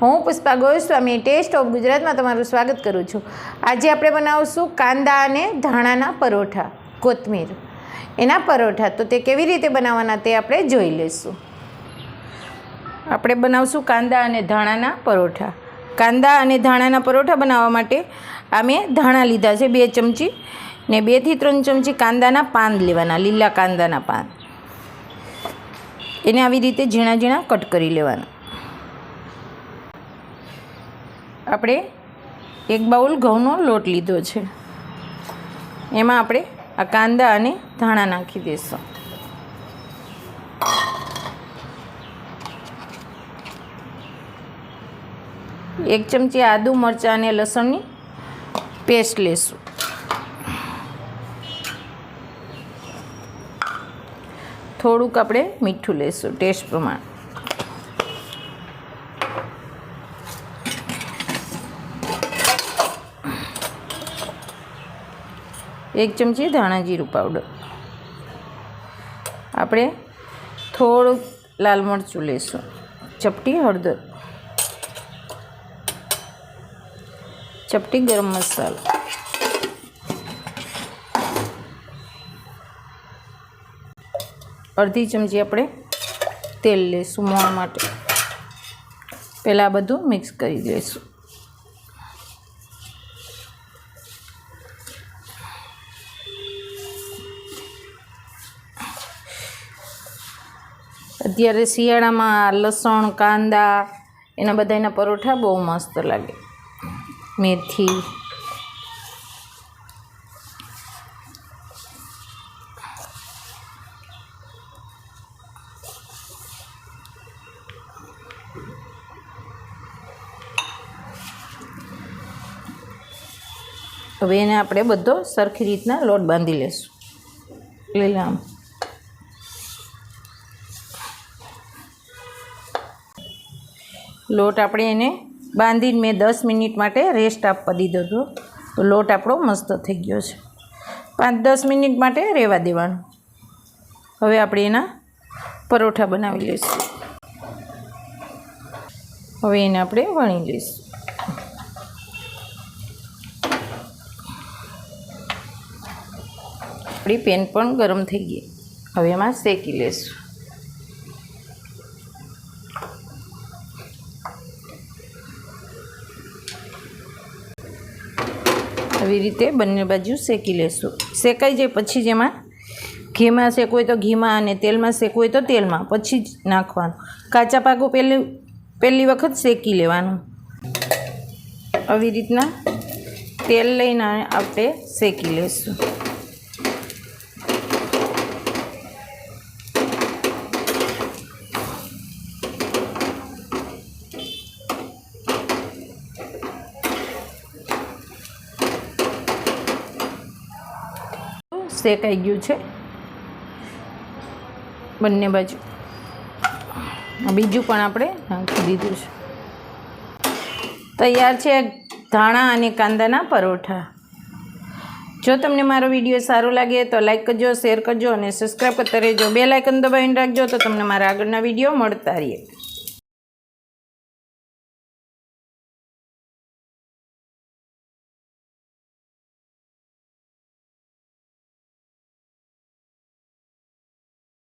હું Pushpa Goswami test of ગુજરાતમાં તમારું સ્વાગત કરું છું. આજે આપણે બનાવશું કાંદા અને ધાણાના પરોઠા, કોથમીર. એના પરોઠા, તો તે કેવી રીતે બનાવવાના તે આપણે જોઈ લઈશું. આપણે બનાવશું કાંદા અને ધાણાના પરોઠા. કાંદા અને ધાણાના પરોઠા બનાવવા માટે આ મેં ધાણા લીધા છે બે ચમચી ને બેથી ત્રણ ચમચી કાંદાના પાન લેવાના, લીલા કાંદાના પાન. એને આવી રીતે ઝીણા ઝીણા કટ કરી લેવાના. આપણે એક બાઉલ ઘઉંનો લોટ લીધો છે. એમાં આપણે આ કાંદા અને ધાણા નાખી દઈશું. એક ચમચી આદુ મરચાં અને લસણની પેસ્ટ લેશું. થોડુંક આપણે મીઠું લેશું, ટેસ્ટ પ્રમાણે. એક ચમચી ધાણા જીરું પાવડર આપણે થોડું લાલ મરચું લેશું ચપટી હળદર. ચપટી ગરમ મસાલો. અડધી ચમચી આપણે તેલ લઈશું મોણ માટે. પહેલાં બધું મિક્સ કરી દઈશું અત્યારે શિયાળામાં લસણ, કાંદા, એના બધાના પરોઠા બહુ મસ્ત લાગે. મેથી. હવે એને આપણે બધો સરખી રીતના લોટ બાંધી લેશું. લીલા લોટ આપણે એને બાંધીને મેં દસ મિનિટ માટે રેસ્ટ આપવા દીધો હતો. તો લોટ આપણો મસ્ત થઈ ગયો છે. પાંચ દસ મિનિટ માટે રહેવા દેવાનું. હવે આપણે એના પરોઠા બનાવી લઈશું. હવે એને આપણે વણી લઈશું. આપણી પેન પણ ગરમ થઈ ગઈ. હવે એમાં શેકી લઈશું. આવી રીતે બંને બાજુ શેકી લેશું. શેકાઈ જાય પછી જ એમાં ઘીમાં શેકવું હોય તો ઘીમાં અને તેલમાં શેકવું હોય તો તેલમાં. પછી જ નાખવાનું. કાચા પાકો પહેલી પહેલી વખત શેકી લેવાનું. આવી રીતના તેલ લઈને આપણે શેકી લઈશું શેકાઈ ગયું છે. બંને બાજુ. બીજું પણ આપણે નાખી દીધું છે. તૈયાર છે ધાણા અને કાંદાના પરોઠા. જો તમને મારો વીડિયો સારો લાગે તો લાઈક કરજો, શેર કરજો અને સબસ્ક્રાઈબ કરતા રહેજો. બે લાઇકન દબાવીને રાખજો તો તમને મારા આગળના વીડિયો મળતા રહીએ